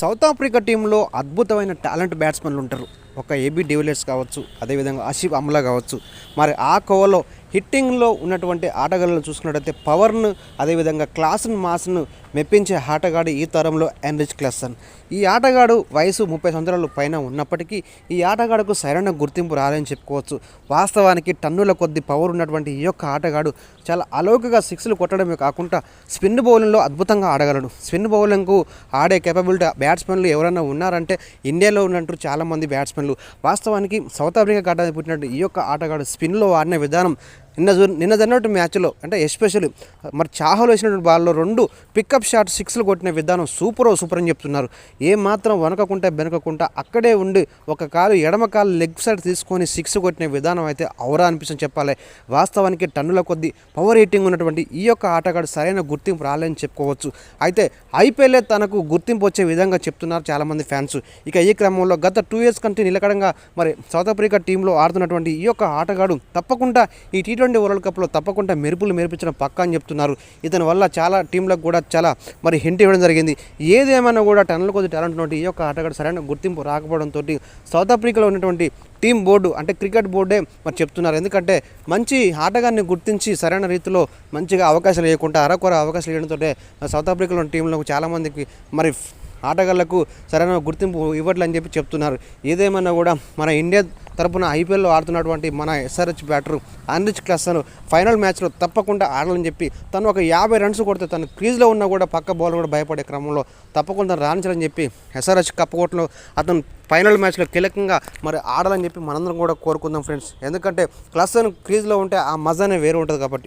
South Africa టీంలో అద్భుతమైన talent బ్యాట్స్మెన్లు ఉంటారు. ఒక ఏబీ డివిలియర్స్ కావచ్చు అదేవిధంగా ఆసిఫ్ అమ్లా కావచ్చు. మరి ఆ కోవలో హిట్టింగ్లో ఉన్నటువంటి ఆటగాళ్ళను చూసుకున్నట్టయితే పవర్ను అదేవిధంగా క్లాస్ను మాస్ను మెప్పించే ఆటగాడు ఈ తరంలో ఎన్రిచ్ క్లసన్ ఈ ఆటగాడు వయసు ముప్పై సంవత్సరాలు పైన ఉన్నప్పటికీ ఈ ఆటగాడుకు సరైన గుర్తింపు రాదని చెప్పుకోవచ్చు. వాస్తవానికి టన్నుల కొద్ది పవర్ ఉన్నటువంటి ఈ యొక్క ఆటగాడు చాలా అలౌకిక సిక్స్లు కొట్టడమే కాకుండా స్పిన్ బౌలింగ్లో అద్భుతంగా ఆడగలడు. స్పిన్ బౌలింగ్కు ఆడే కేపబిలిటీ బ్యాట్స్మెన్లు ఎవరైనా ఉన్నారంటే ఇండియాలో ఉన్నట్టు చాలామంది బ్యాట్స్మెన్లు వాస్తవానికి సౌత్ ఆఫ్రికా గడ్డ పుట్టినట్టు ఈ యొక్క ఆటగాడు స్పిన్లో ఆడిన విధానం నిన్న నిన్న జరిగినటువంటి మ్యాచ్లో అంటే ఎస్పెషల్లీ మరి చాహోలు వేసినటువంటి బాల్లో రెండు పికప్ షాట్ సిక్స్లు కొట్టిన విధానం సూపర్ సూపర్ అని చెప్తున్నారు. ఏ మాత్రం వనకకుండా బెనకకుండా అక్కడే ఉండి ఒక కాలు ఎడమ కాలు లెగ్ సైడ్ తీసుకొని సిక్స్ కొట్టిన విధానం అయితే అవరా అనిపిస్తుంది చెప్పాలి. వాస్తవానికి టన్నుల కొద్ది పవర్ రేటింగ్ ఉన్నటువంటి ఈ యొక్క ఆటగాడు సరైన గుర్తింపు రాలేని చెప్పుకోవచ్చు. అయితే ఐపీఎల్ఏ తనకు గుర్తింపు వచ్చే విధంగా చెప్తున్నారు చాలామంది ఫ్యాన్స్. ఇక ఈ క్రమంలో గత టూ ఇయర్స్ కంటే నిలకడంగా మరి సౌత్ ఆఫ్రికా టీంలో ఆడుతున్నటువంటి ఈ యొక్క ఆటగాడు తప్పకుండా ఈ టీ ట్వంటీ వరల్డ్ కప్లో తప్పకుండా మెరుపులు మెరిపించడం పక్కా అని చెప్తున్నారు. ఇతని వల్ల చాలా టీంలకు కూడా చాలా మరి హింట్ ఇవ్వడం జరిగింది. ఏదేమైనా కూడా టన్నుల కొద్ది టాలెంట్ ఉన్నటువంటి ఈ యొక్క ఆటగాడు సరైన గుర్తింపు రాకపోవడంతో సౌత్ ఆఫ్రికాలో ఉన్నటువంటి టీం బోర్డు అంటే క్రికెట్ బోర్డే మరి చెప్తున్నారు. ఎందుకంటే మంచి ఆటగాన్ని గుర్తించి సరైన రీతిలో మంచిగా అవకాశాలు ఇవ్వకుండా అరకొర అవకాశాలు ఇవ్వడంతో సౌత్ ఆఫ్రికాలో టీంలకు చాలామందికి మరి ఆటగాళ్ళకు సరైన గుర్తింపు ఇవ్వట్లని చెప్పి చెప్తున్నారు. ఏదేమైనా కూడా మన ఇండియా తరపున ఐపీఎల్లో ఆడుతున్నటువంటి మన SRH batter Anrich Klaasen final మ్యాచ్లో తప్పకుండా ఆడాలని చెప్పి తను ఒక యాభై రన్స్ కొడితే తను క్రీజ్లో ఉన్నా కూడా పక్క బౌలర్ కూడా భయపడే క్రమంలో తప్పకుండా రాణించాలని చెప్పి ఎస్ఆర్హెచ్ కప్పుకోట్లో అతను ఫైనల్ మ్యాచ్లో కీలకంగా మరి ఆడాలని చెప్పి మనందరం కూడా కోరుకుందాం ఫ్రెండ్స్. ఎందుకంటే క్లాసన్ క్రీజ్లో ఉంటే ఆ మజానే వేరు ఉంటుంది కాబట్టి.